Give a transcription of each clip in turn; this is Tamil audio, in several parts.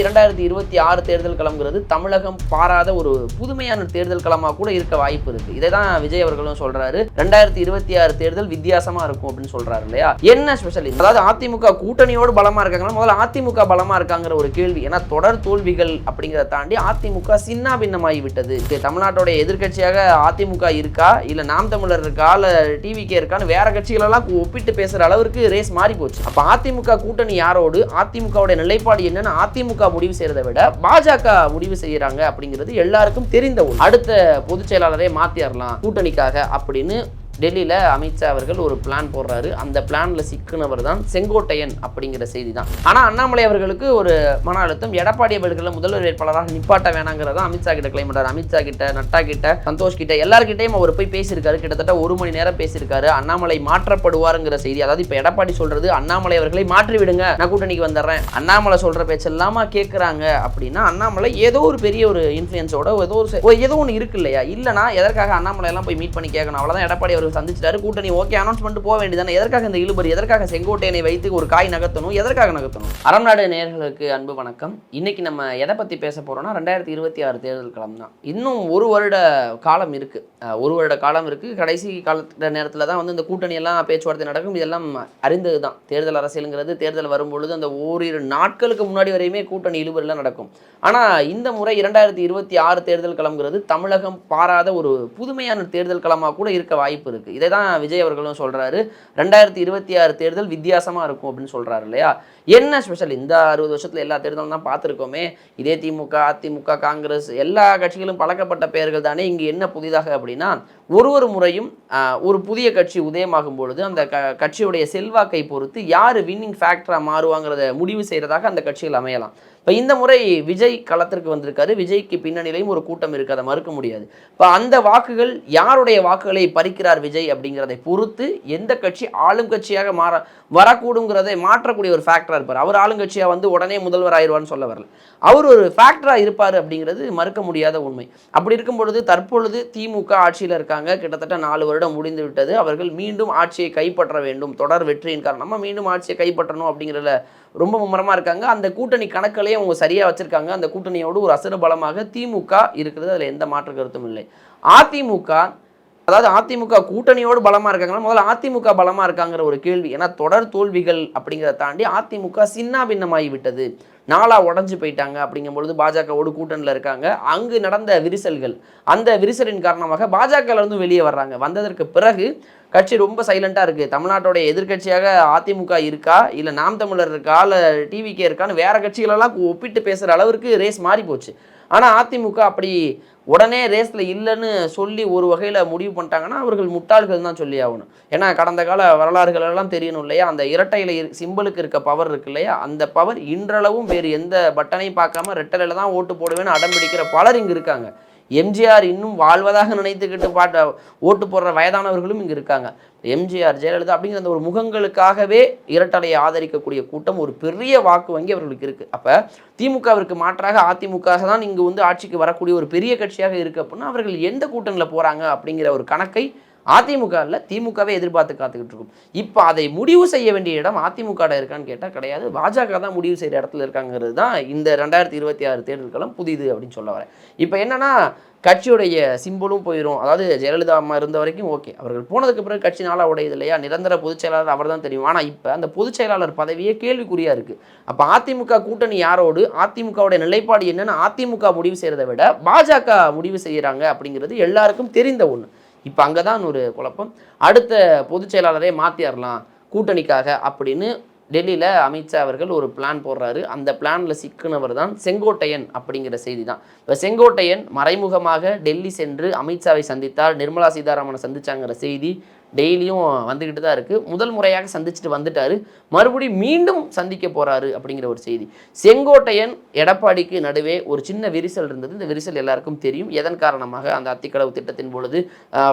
இரண்டாயிரத்தி இருபத்தி ஆறு தேர்தல் களம்ங்கிறது தமிழகம் பாராத ஒரு புதுமையான தேர்தல் களமாக கூட இருக்க வாய்ப்பு இருக்கு. இதை தான் விஜய் அவர்களும் சொல்றாரு. ரெண்டாயிரத்தி இருபத்தி ஆறு தேர்தல் வித்தியாசமா இருக்கும் அப்படின்னு சொல்றாரு இல்லையா? என்ன ஸ்பெஷல் அதாவது அதிமுக கூட்டணியோடு பலமா இருக்காங்களா? முதல்ல அதிமுக பலமா இருக்காங்கிற ஒரு கேள்வி. ஏன்னா தொடர் தோல்விகள் அப்படிங்கிறத தாண்டி அதிமுக சின்ன பின்னமாகி விட்டது தமிழ்நாட்டோட எதிர்கட்சியாக அதிமுக இருக்கா? இல்ல நாம் தமிழர் இருக்கா? இல்ல டிவிகே இருக்கான்னு வேற கட்சிகளெல்லாம் ஒப்பிட்டு பேசுற அளவிற்கு ரேஸ் மாறி போச்சு அப்ப அதிமுக கூட்டணி யாரோடு? அதிமுகவோட நிலைப்பாடு என்னன்னு அதிமுக முடிவு செய்யறதை விட பாஜக முடிவு செய்யறாங்க அப்படிங்கிறது எல்லாருக்கும் தெரிந்த ஒன்று அடுத்த பொதுச் செயலாளரே மாத்திரலாம் கூட்டணிக்காக அப்படின்னு டெல்லியில் அமித்ஷா அவர்கள் ஒரு பிளான் போடுறாரு. அந்த பிளானில் சிக்குனவர் தான் செங்கோட்டையன் அப்படிங்கிற செய்தி தான். ஆனால் அண்ணாமலை அவர்களுக்கு ஒரு மன அழுத்தம். எடப்பாடி அவர்களை முதல்வர் வேட்பாளராக நிப்பாட்ட வேணாங்கிறதா அமித்ஷா கிட்ட கிளைம் பண்ணுறாரு அமித்ஷா கிட்ட நட்டா கிட்ட சந்தோஷ் கிட்ட எல்லார்கிட்டையும் அவர் போய் பேசியிருக்காரு. கிட்டத்தட்ட ஒரு மணி நேரம் பேசியிருக்காரு. அண்ணாமலை மாற்றப்படுவாருங்கிற செய்தி. அதாவது இப்போ எடப்பாடி சொல்றது அண்ணாமலை அவர்களை மாற்றி விடுங்க நான் கூட்டணிக்கு வந்துடுறேன். அண்ணாமலை சொல்ற பேச்செல்லாமா கேட்குறாங்க அப்படின்னா அண்ணாமலை ஏதோ ஒரு பெரிய ஒரு இன்ஃப்ளூயன்ஸோட ஏதோ ஒரு ஏதோ ஒன்று இருக்கு இல்லையா? இல்லைனா எதற்காக அண்ணாமலை எல்லாம் போய் மீட் பண்ணி கேட்கணும் அவ்வளோதான் எடப்பாடி அவர்கள் சந்திச்சிட்டாரு. கூட்டணி ஓகே அனௌன்ஸ்மெண்ட் போக வேண்டியதானே எதற்காக இந்த இழுபறி? எதற்காக செங்கோட்டையனை வைத்து ஒரு காய் நகர்த்தணும்? எதற்காக நகர்த்தணும்? அறநாடு நேர்களுக்கு அன்பு வணக்கம். இன்னைக்கு நம்ம எதை பத்தி பேச போறோம்னா ரெண்டாயிரத்தி இருபத்தி ஆறு தேர்தல் களம் தான். இன்னும் ஒரு வருட காலம் இருக்கு. ஒரு வருட காலம் இருக்கு. கடைசி காலத்த நேரத்துல தான் வந்து இந்த கூட்டணி எல்லாம் பேச்சுவார்த்தை நடக்கும். இதெல்லாம் அறிந்தது தான் தேர்தல் அரசியலுங்கிறது தேர்தல் வரும்பொழுது அந்த ஓரிரு நாட்களுக்கு முன்னாடி வரையுமே கூட்டணி இழுபறிலாம் நடக்கும். ஆனா இந்த முறை இரண்டாயிரத்தி இருபத்தி ஆறு தேர்தல் களம்ங்கிறது தமிழகம் பாராத ஒரு புதுமையான தேர்தல் களமாக கூட இருக்க வாய்ப்பு இருக்குது இதை தான் விஜய் அவர்களும் சொல்றாரு. ரெண்டாயிரத்தி இருபத்தி ஆறு தேர்தல் வித்தியாசமா இருக்கும் அப்படின்னு சொல்கிறாரு இல்லையா? என்ன ஸ்பெஷல் இந்த அறுபது வருஷத்துல எல்லா தேர்தலும் தான் பார்த்துருக்கோமே. இதே திமுக அதிமுக காங்கிரஸ் எல்லா கட்சிகளும் பழக்கப்பட்ட பெயர்கள் தானே. இங்கே என்ன புதிதாக அப்படின்னா ஒரு ஒரு முறையும் ஒரு புதிய கட்சி உதயமாகும் பொழுது அந்த க கட்சியுடைய செல்வாக்கை பொறுத்து யார் வின்னிங் ஃபேக்டராக மாறுவாங்கிறத முடிவு செய்கிறதாக அந்த கட்சிகள் அமையலாம். இப்போ இந்த முறை விஜய் களத்திற்கு வந்திருக்காரு. விஜய்க்கு பின்னணியிலையும் ஒரு கூட்டம் இருக்கு. அதை மறுக்க முடியாது. இப்போ அந்த வாக்குகள் யாருடைய வாக்குகளை பறிக்கிறார் விஜய் அப்படிங்கிறதை பொறுத்து எந்த கட்சி ஆளும் கட்சியாக மாற வரக்கூடுங்கிறதை மாற்றக்கூடிய ஒரு ஃபேக்டராக இருப்பார். அவர் ஆளுங்கட்சியாக வந்து உடனே முதல்வர் ஆயிடுவான்னு சொல்ல வரல. அவர் ஒரு ஃபேக்டராக இருப்பார் அப்படிங்கிறது மறுக்க முடியாத உண்மை. அப்படி இருக்கும் பொழுது தற்பொழுது திமுக ஆட்சியில் இருக்காங்க. கிட்டத்தட்ட நாலு வருடம் முடிந்து விட்டது. அவர்கள் மீண்டும் ஆட்சியை கைப்பற்ற வேண்டும். தொடர் வெற்றியின் காரணமாக மீண்டும் ஆட்சியை கைப்பற்றணும் அப்படிங்கிறதுல ரொம்ப மும்முரமாக இருக்காங்க. அந்த கூட்டணி கணக்கிலேயே அவங்க சரியாக வச்சுருக்காங்க. அந்த கூட்டணியோடு ஒரு அசுர பலமாக திமுக இருக்கிறது. அதில் எந்த மாற்று கருத்தும் இல்லை. அதிமுக அதாவது அதிமுக கூட்டணியோடு பலமா இருக்காங்களா? முதல்ல அதிமுக பலமா இருக்காங்கிற ஒரு கேள்வி. ஏன்னா தொடர் தோல்விகள் அப்படிங்கிறத தாண்டி அதிமுக சின்ன பின்னமாகி விட்டது நாளா உடஞ்சு போயிட்டாங்க அப்படிங்கும் பொழுது பாஜகவோடு கூட்டணியில் இருக்காங்க. அங்கு நடந்த விரிசல்கள் அந்த விரிசலின் காரணமாக பாஜகலேருந்து வெளியே வர்றாங்க. வந்ததற்கு பிறகு கட்சி ரொம்ப சைலண்டா இருக்கு. தமிழ்நாட்டோட எதிர்கட்சியாக அதிமுக இருக்கா? இல்ல நாம் தமிழர் இருக்கா? இல்லை டிவிக்கே இருக்கான்னு வேற கட்சிகளெல்லாம் ஒப்பிட்டு பேசுற அளவிற்கு ரேஸ் மாறி போச்சு. ஆனா அதிமுக அப்படி உடனே ரேஸில் இல்லைன்னு சொல்லி ஒரு வகையில் முடிவு பண்ணிட்டாங்கன்னா அவர்கள் முட்டாள்கள் தான் சொல்லி ஆகணும். ஏன்னா கடந்த கால வரலாறுகள் எல்லாம் தெரியணும் இல்லையா? அந்த இரட்டையில சிம்பிளுக்கு இருக்க பவர் இருக்கு இல்லையா? அந்த பவர் இன்றளவும் வேறு எந்த பட்டனையும் பார்க்காம ரெட்டலையில் தான் ஓட்டு போடுவேன்னு அடம் பிடிக்கிற பலர் இங்கே இருக்காங்க. எம்ஜிஆர் இன்னும் வாழ்வதாக நினைத்துக்கிட்டு பாட்ட ஓட்டு போடுற வயதானவர்களும் இங்கே இருக்காங்க. எம்ஜிஆர் ஜெயலலிதா அப்படிங்கிற அந்த ஒரு முகங்களுக்காகவே இரட்டலையை ஆதரிக்கக்கூடிய கூட்டம் ஒரு பெரிய வாக்கு வங்கி அவர்களுக்கு இருக்குது அப்போ திமுகவிற்கு மாற்றாக அதிமுக தான் இங்கு வந்து ஆட்சிக்கு வரக்கூடிய ஒரு பெரிய கட்சியாக இருக்குது அப்படின்னா அவர்கள் எந்த கூட்டணியில் போகிறாங்க அப்படிங்கிற ஒரு கணக்கை அதிமுக திமுகவே எதிர்பார்த்து காத்துக்கிட்டு இருக்கும். இப்போ அதை முடிவு செய்ய வேண்டிய இடம் அதிமுக இருக்கான்னு கேட்டால் கிடையாது. பாஜக தான் முடிவு செய்கிற இடத்துல இருக்காங்கிறது தான் இந்த ரெண்டாயிரத்தி இருபத்தி ஆறு தேர்தல்களும் புதிது அப்படின்னு சொல்ல வரேன். இப்போ என்னன்னா கட்சியுடைய சிம்பிளும் போயிடும் அதாவது ஜெயலலிதா அம்மா இருந்த வரைக்கும் ஓகே. அவர்கள் போனதுக்கு பிறகு கட்சி நாளாக உடையது இல்லையா? நிரந்தர பொதுச் செயலாளர் அவர் தான் தெரியும். ஆனால் இப்போ அந்த பொதுச் செயலாளர் பதவியே கேள்விக்குறியாக இருக்குது அப்போ அதிமுக கூட்டணி யாரோடு? அதிமுகவுடைய நிலைப்பாடு என்னென்னு அதிமுக முடிவு செய்கிறத விட பாஜக முடிவு செய்கிறாங்க அப்படிங்கிறது எல்லாருக்கும் தெரிந்த ஒன்று இப்போ அங்கே தான் ஒரு குழப்பம். அடுத்த பொதுச் செயலாளரே மாற்றிடலாம் கூட்டணிக்காக அப்படின்னு டெல்லியில் அமித்ஷா அவர்கள் ஒரு பிளான் போடுறாரு. அந்த பிளானில் சிக்குனவர் தான் செங்கோட்டையன் அப்படிங்கிற செய்தி தான் இப்போ செங்கோட்டையன் மறைமுகமாக டெல்லி சென்று அமித்ஷாவை சந்தித்தார். நிர்மலா சீதாராமனை சந்திச்சாங்கிற செய்தி டெய்லியும் வந்துக்கிட்டு தான் இருக்குது முதல் முறையாக சந்திச்சுட்டு வந்துட்டார். மறுபடியும் மீண்டும் சந்திக்க போகிறாரு அப்படிங்கிற ஒரு செய்தி. செங்கோட்டையன் எடப்பாடிக்கு நடுவே ஒரு சின்ன விரிசல் இருந்தது. இந்த விரிசல் எல்லாருக்கும் தெரியும். எதன் காரணமாக? அந்த அத்திக்கடவு திட்டத்தின் பொழுது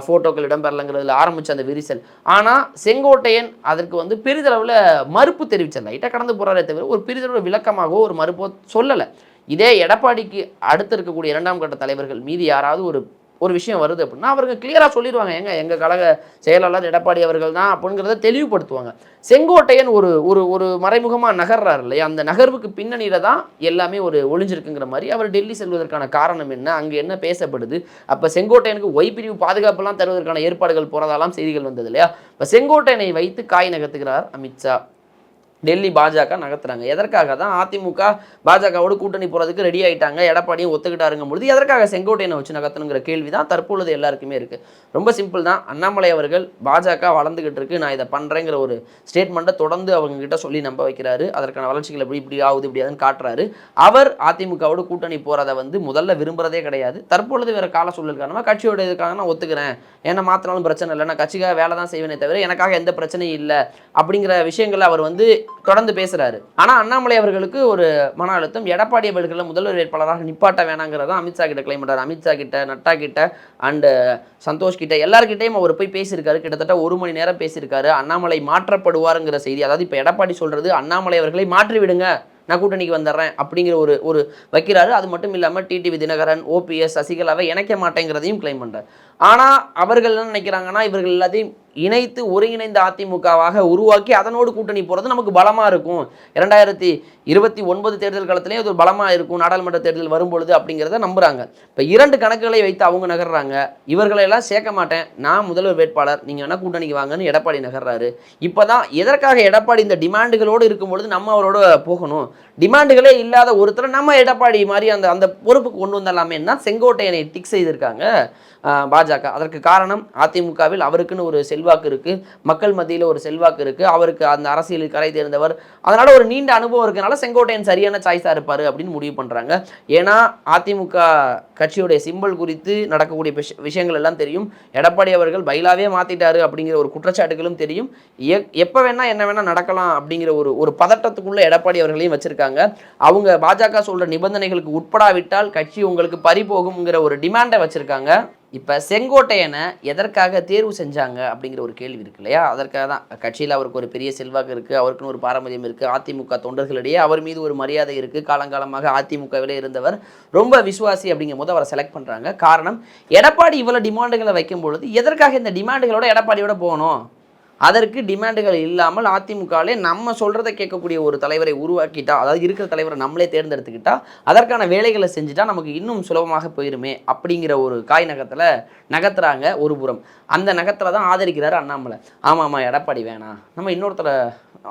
ஃபோட்டோக்கள் இடம்பெறலங்கிறதுல ஆரம்பித்த அந்த விரிசல். ஆனால் செங்கோட்டையன் அதற்கு வந்து பெரிதளவில் மறுப்பு தெரிவிச்சல லைட்டாக கடந்து போகிறாரே தவிர ஒரு பெரிதளவு விளக்கமாகவோ ஒரு மறுப்போ சொல்லலை. இதே எடப்பாடிக்கு அடுத்து இருக்கக்கூடிய இரண்டாம் கட்ட தலைவர்கள் மீது யாராவது ஒரு ஒரு விஷயம் வருது அப்படின்னா அவருக்கு கிளியராக சொல்லிடுவாங்க எங்க எங்கள் கழக செயலாளர் எடப்பாடி அவர்கள் தான் அப்படிங்கிறத தெளிவுபடுத்துவாங்க. செங்கோட்டையன் ஒரு ஒரு ஒரு மறைமுகமாக நகர்றாரு இல்லையா? அந்த நகர்வுக்கு பின்னணியில் தான் எல்லாமே ஒரு ஒளிஞ்சிருக்குங்கிற மாதிரி அவர் டெல்லி செல்வதற்கான காரணம் என்ன? அங்கே என்ன பேசப்படுது? அப்போ செங்கோட்டையனுக்கு ஒய் பிரிவு பாதுகாப்பெல்லாம் தருவதற்கான ஏற்பாடுகள் போகிறதாலாம் செய்திகள் வந்தது இல்லையா? இப்போ செங்கோட்டையனை வைத்து காய் நகர்த்துகிறார் அமித்ஷா டெல்லி பாஜக நகர்த்துறாங்க. எதற்காக தான் அதிமுக பாஜகவோடு கூட்டணி போகிறதுக்கு ரெடி ஆகிட்டாங்க எடப்பாடியும் ஒத்துக்கிட்டாருங்க பொழுது எதற்காக செங்கோட்டையனை வச்சு நகர்த்தணுங்கிற கேள்வி தான் தற்பொழுது எல்லாருக்குமே இருக்குது ரொம்ப சிம்பிள் தான். அண்ணாமலை அவர்கள் பாஜக வளர்ந்துக்கிட்டு இருக்கு நான் இதை பண்ணுறேங்கிற ஒரு ஸ்டேட்மெண்ட்டை தொடர்ந்து அவங்க கிட்ட சொல்லி நம்ப வைக்கிறாரு. அதற்கான வளர்ச்சிகள் எப்படி இப்படி ஆகுது இப்படி காட்டுறாரு. அவர் அதிமுகவோடு கூட்டணி போகிறத வந்து முதல்ல விரும்புகிறதே கிடையாது. தற்பொழுது வேறு கால சூழல் காரணமாக கட்சியோட இதுக்காக நான் ஒத்துக்கிறேன். என்ன மாற்றினாலும் பிரச்சனை இல்லை நான் கட்சிக்காக வேலை தான் செய்வேனே தவிர எனக்காக எந்த பிரச்சனையும் இல்லை. அப்படிங்கிற விஷயங்களை அவர் வந்து தொடர்ந்து பேசுறாரு. ஆனா அண்ணாமலை அவர்களுக்கு ஒரு மன அழுத்தம். எடப்பாடி அவர்களை முதல்வர் வேட்பாளராக நிப்பாட்ட வேணாங்கிறத அமித்ஷா கிட்ட கிளைம் பண்றாரு. அமித்ஷா கிட்ட நட்டா கிட்ட அண்டு சந்தோஷ் கிட்ட எல்லார்கிட்டையும் அவர் போய் பேசியிருக்காரு. கிட்டத்தட்ட ஒரு மணி நேரம் பேசியிருக்காரு. அண்ணாமலை மாற்றப்படுவாருங்கிற செய்தி அதாவது இப்போ எடப்பாடி சொல்றது அண்ணாமலை அவர்களை மாற்றி விடுங்க நான் கூட்டணிக்கு வந்துடுறேன் அப்படிங்கிற ஒரு ஒரு வைக்கிறாரு. அது மட்டும் இல்லாமல் டிடிவி தினகரன் ஓபிஎஸ் சசிகலாவை இணைக்க மாட்டேங்கிறதையும் கிளைம் பண்ணுறாரு ஆனால் அவர்கள் என்ன நினைக்கிறாங்கன்னா இவர்கள் எல்லாத்தையும் இணைத்து ஒருங்கிணைந்த அதிமுகவாக உருவாக்கி அதனோடு கூட்டணி போகிறது நமக்கு பலமாக இருக்கும். இரண்டாயிரத்தி இருபத்தி ஒன்பது தேர்தல் காலத்திலேயே அது ஒரு பலமாக இருக்கும். நாடாளுமன்ற தேர்தல் வரும்பொழுது அப்படிங்கிறத நம்புகிறாங்க இப்போ இரண்டு கணக்குகளை வைத்து அவங்க நகர்றாங்க. இவர்களையெல்லாம் சேர்க்க மாட்டேன். நான் முதல்வர் வேட்பாளர். நீங்கள் வேணால் கூட்டணிக்கு வாங்கன்னு எடப்பாடி நகர்றாரு. இப்போ தான் எதற்காக எடப்பாடி இந்த டிமாண்டுகளோடு இருக்கும் பொழுது நம்ம அவரோட போகணும்? டிமாண்டுகளே இல்லாத ஒருத்தர் நம்ம எடப்பாடி மாதிரி அந்த அந்த பொறுப்புக்கு கொண்டு வந்தலாமேன்னா செங்கோட்டையனை டிக் செய்திருக்காங்க பாஜக. அதற்கு காரணம் அதிமுகவில் அவருக்குன்னு ஒரு செல்வாக்கு இருக்குது மக்கள் மத்தியில் ஒரு செல்வாக்கு இருக்குது அவருக்கு அந்த அரசியலில் கரை தேர்ந்தவர். அதனால் ஒரு நீண்ட அனுபவம் இருக்கனால செங்கோட்டையன் சரியான சாய்ஸாக இருப்பார் அப்படின்னு முடிவு பண்ணுறாங்க ஏன்னா அதிமுக கட்சியுடைய சிம்பல் குறித்து நடக்கக்கூடிய விஷயங்கள் எல்லாம் தெரியும். எடப்பாடி அவர்கள் பைலாவே மாற்றிட்டாரு அப்படிங்கிற ஒரு குற்றச்சாட்டுகளும் தெரியும். எ- எப்போ வேணால் என்ன வேணால் நடக்கலாம் அப்படிங்கிற ஒரு ஒரு பதட்டத்துக்குள்ளே எடப்பாடி அவர்களையும் வச்சுருக்காங்க. அவங்க பாஜக சொல்கிற நிபந்தனைகளுக்கு உட்படாவிட்டால் கட்சி உங்களுக்கு பறி போகுங்கிற ஒரு டிமாண்டை வச்சுருக்காங்க. இப்போ செங்கோட்டையனை எதற்காக தேர்வு செஞ்சாங்க அப்படிங்கிற ஒரு கேள்வி இருக்கு இல்லையா? அதற்காக தான். கட்சியில் அவருக்கு ஒரு பெரிய செல்வாக்கு இருக்குது அவருக்குன்னு ஒரு பாரம்பரியம் இருக்குது அதிமுக தொண்டர்களிடையே அவர் மீது ஒரு மரியாதை இருக்குது காலங்காலமாக அதிமுகவிலே இருந்தவர் ரொம்ப விசுவாசி அப்படிங்கும் போது அவரை செலக்ட் பண்ணுறாங்க காரணம் எடப்பாடி இவ்வளோ டிமாண்டுகளை வைக்கும் பொழுது எதற்காக இந்த டிமாண்டுகளோட எடப்பாடியோட போகணும்? அதற்கு டிமாண்டுகள் இல்லாமல் அதிமுகவிலே நம்ம சொல்கிறத கேட்கக்கூடிய ஒரு தலைவரை உருவாக்கிட்டா அதாவது இருக்கிற தலைவரை நம்மளே தேர்ந்தெடுத்துக்கிட்டா அதற்கான வேலைகளை செஞ்சுட்டா நமக்கு இன்னும் சுலபமாக போயிருமே அப்படிங்கிற ஒரு காய் நகத்தில் நகர்த்துறாங்க ஒரு புறம் அந்த நகத்தில் தான் ஆதரிக்கிறாரு அண்ணாமலை. ஆமாம் ஆமாம் எடப்பாடி வேணாம். நம்ம இன்னொருத்தரை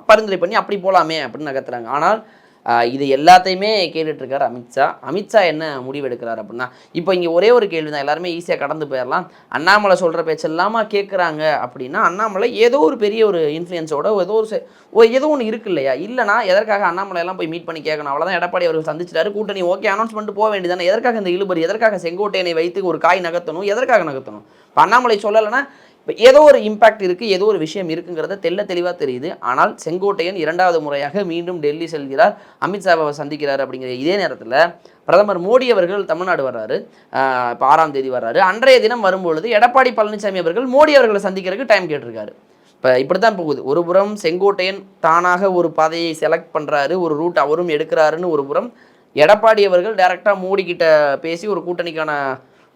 பரிந்துரை பண்ணி அப்படி போகலாமே அப்படின்னு நகர்த்துறாங்க. ஆனால் இது எல்லாத்தையுமே கேட்டுட்ருக்கார் அமித்ஷா அமித்ஷா என்ன முடிவெடுக்கிறார் அப்படின்னா இப்போ இங்கே ஒரே ஒரு கேள்வி தான் எல்லாருமே ஈஸியாக கடந்து போயிடலாம் அண்ணாமலை சொல்கிற பேச்செல்லாமா கேட்குறாங்க அப்படின்னா அண்ணாமலை ஏதோ ஒரு பெரிய ஒரு இன்ஃப்ளூயன்ஸோட ஏதோ ஒரு செ- ஓ ஏதோ ஒன்று இருக்கு இல்லையா? இல்லைனா எதற்காக அண்ணாமலை எல்லாம் போய் மீட் பண்ணி கேட்கணும் அவ்வளோதான் எடப்பாடி அவர்கள் சந்திச்சிட்டாரு. கூட்டணி ஓகே அனௌன்ஸ் பண்ணிட்டு போக வேண்டியதானே எதற்காக இந்த இழுபறி? எதற்காக செங்கோட்டையனை வைத்து ஒரு காய் நகர்த்தணும்? எதற்காக நகர்த்தணும்? இப்போ அண்ணாமலை சொல்லலைன்னா இப்போ ஏதோ ஒரு இம்பாக்ட் இருக்குது ஏதோ ஒரு விஷயம் இருக்குங்கிறத தெள்ள தெளிவாக தெரியுது. ஆனால் செங்கோட்டையன் இரண்டாவது முறையாக மீண்டும் டெல்லி செல்கிறார். அமித்ஷாவை சந்திக்கிறார் அப்படிங்கிற இதே நேரத்தில் பிரதமர் மோடி அவர்கள் தமிழ்நாடு வர்றாரு. இப்போ ஆறாம் தேதி வர்றாரு. அன்றைய தினம் வரும்பொழுது எடப்பாடி பழனிசாமி அவர்கள் மோடி அவர்களை சந்திக்கிறதுக்கு டைம் கேட்டிருக்காரு. இப்போ இப்படி தான் போகுது. ஒரு புறம் செங்கோட்டையன் தானாக ஒரு பாதையை செலக்ட் பண்ணுறாரு ஒரு ரூட் அவரும் எடுக்கிறாருன்னு ஒரு புறம் எடப்பாடி அவர்கள் டைரெக்டாக மோடி கிட்ட பேசி ஒரு கூட்டணிக்கான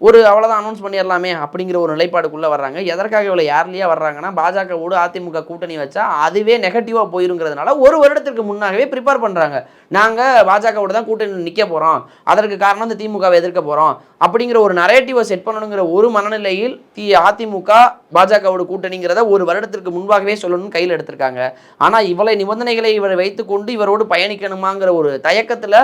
ஒரு அவ்வளோதான் அனௌன்ஸ் பண்ணிடலாமே அப்படிங்கிற ஒரு நிலைப்பாடுக்குள்ளே வர்றாங்க. எதற்காக இவ்வளோ யார்லியாக வர்றாங்கன்னா பாஜகவோடு அதிமுக கூட்டணி வச்சா அதுவே நெகட்டிவாக போயிருங்கிறதுனால ஒரு வருடத்திற்கு முன்னாகவே ப்ரிப்பேர் பண்ணுறாங்க நாங்கள் பாஜகவோடு தான் கூட்டணி நிற்க போகிறோம் அதற்கு காரணம் இந்த திமுகவை எதிர்க்க போகிறோம் அப்படிங்கிற ஒரு நரேட்டிவை செட் பண்ணணுங்கிற ஒரு மனநிலையில் தி அதிமுக பாஜகவோட கூட்டணிங்கிறத ஒரு வருடத்திற்கு முன்பாகவே சொல்லணும்னு கையில் எடுத்திருக்காங்க. ஆனால் இவளை நிபந்தனைகளை இவரை வைத்துக்கொண்டு இவரோடு பயணிக்கணுமாங்கிற ஒரு தயக்கத்தில்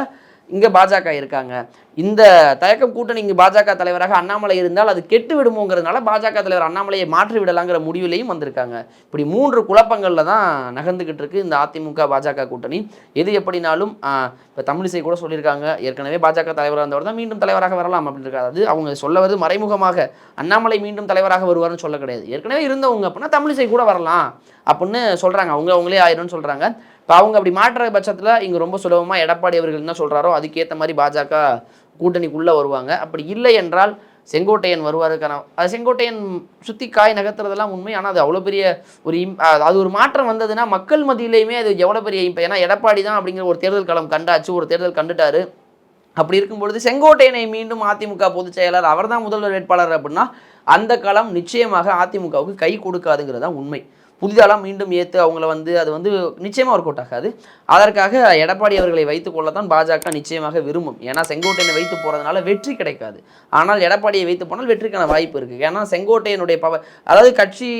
இங்கே பாஜக இருக்காங்க. இந்த தயக்கம் கூட்டணி இங்கே பாஜக தலைவராக அண்ணாமலை இருந்தால் அது கெட்டு விடுமோங்கிறதுனால பாஜக தலைவர் அண்ணாமலையை மாற்றி விடலாங்கிற முடிவிலையும் வந்திருக்காங்க. இப்படி மூன்று குழப்பங்களில் தான் நகர்ந்துக்கிட்டு இருக்கு இந்த அதிமுக பாஜக கூட்டணி. எது எப்படினாலும் இப்போ தமிழிசை கூட சொல்லியிருக்காங்க. ஏற்கனவே பாஜக தலைவராக இருந்தவர் தான் மீண்டும் தலைவராக வரலாம் அப்படின்னு இருக்காது. அது அவங்க சொல்ல வருது மறைமுகமாக அண்ணாமலை மீண்டும் தலைவராக வருவார்னு சொல்ல கிடையாது. ஏற்கனவே இருந்தவங்க அப்படின்னா தமிழிசை கூட வரலாம் அப்படின்னு சொல்கிறாங்க அவங்க அவங்களே ஆயிரும்னு சொல்கிறாங்க இப்போ அவங்க அப்படி மாற்றுற பட்சத்தில் இங்கே ரொம்ப சுலபமாக எடப்பாடி அவர்கள் என்ன சொல்கிறாரோ அதுக்கேற்ற மாதிரி பாஜக கூட்டணிக்குள்ளே வருவாங்க. அப்படி இல்லை என்றால் செங்கோட்டையன் வருவாருக்கான அது செங்கோட்டையன் சுற்றி காய் நகர்த்துறதெல்லாம் உண்மை. ஆனால் அது அவ்வளோ பெரிய ஒரு இம் அது ஒரு மாற்றம் வந்ததுன்னா மக்கள் மத்தியிலையுமே அது எவ்வளோ பெரிய இப்போ ஏன்னா எடப்பாடி தான் அப்படிங்கிற ஒரு தேர்தல் களம் கண்டாச்சு ஒரு தேர்தல் கண்டுட்டாரு. அப்படி இருக்கும்பொழுது செங்கோட்டையனை மீண்டும் அதிமுக பொதுச் செயலாளர் அவர்தான் முதல்வர் வேட்பாளர் அப்படின்னா அந்த களம் நிச்சயமாக அதிமுகவுக்கு கை கொடுக்காதுங்கிறது தான் உண்மை. புதிதாலாம் மீண்டும் ஏற்று அவங்கள வந்து அது வந்து நிச்சயமாக ஒர்க் அவுட் ஆகாது. அதற்காக எடப்பாடி அவர்களை வைத்துக் கொள்ளத்தான் பாஜக நிச்சயமாக விரும்பும். ஏன்னா செங்கோட்டையனை வைத்து போகிறதுனால வெற்றி கிடைக்காது. ஆனால் எடப்பாடியை வைத்து போனால் வெற்றிக்கான வாய்ப்பு இருக்குது ஏன்னா செங்கோட்டையனுடைய பவர் அதாவது கட்சி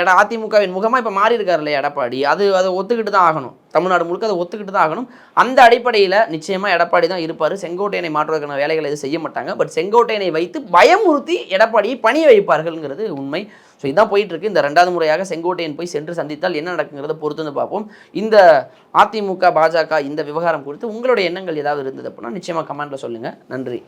எட அதிமுகவின் முகமாக இப்போ மாறி இருக்கார் இல்லையா எடப்பாடி? அது அதை ஒத்துக்கிட்டு தான் ஆகணும். தமிழ்நாடு முழுக்க அதை ஒத்துக்கிட்டு தான் ஆகணும். அந்த அடிப்படையில் நிச்சயமாக எடப்பாடி தான் இருப்பார். செங்கோட்டையனை மாற்றுவதற்கான வேலைகளை எதுவும் செய்ய மாட்டாங்க. பட் செங்கோட்டையனை வைத்து பயமுறுத்தி எடப்பாடியை பணிய வைப்பார்கள்ங்கிறது உண்மை. ஸோ இதான் போயிட்டு இருக்கு இந்த ரெண்டாவது முறையாக செங்கோட்டையன் போய் சென்று சந்தித்தால் என்ன நடக்குங்கிறத பொறுத்து வந்து பார்ப்போம். இந்த அதிமுக பாஜக இந்த விவகாரம் குறித்து உங்களுடைய எண்ணங்கள் ஏதாவது இருந்தது அப்படின்னா நிச்சயமாக கமெண்ட்டில் சொல்லுங்கள் நன்றி.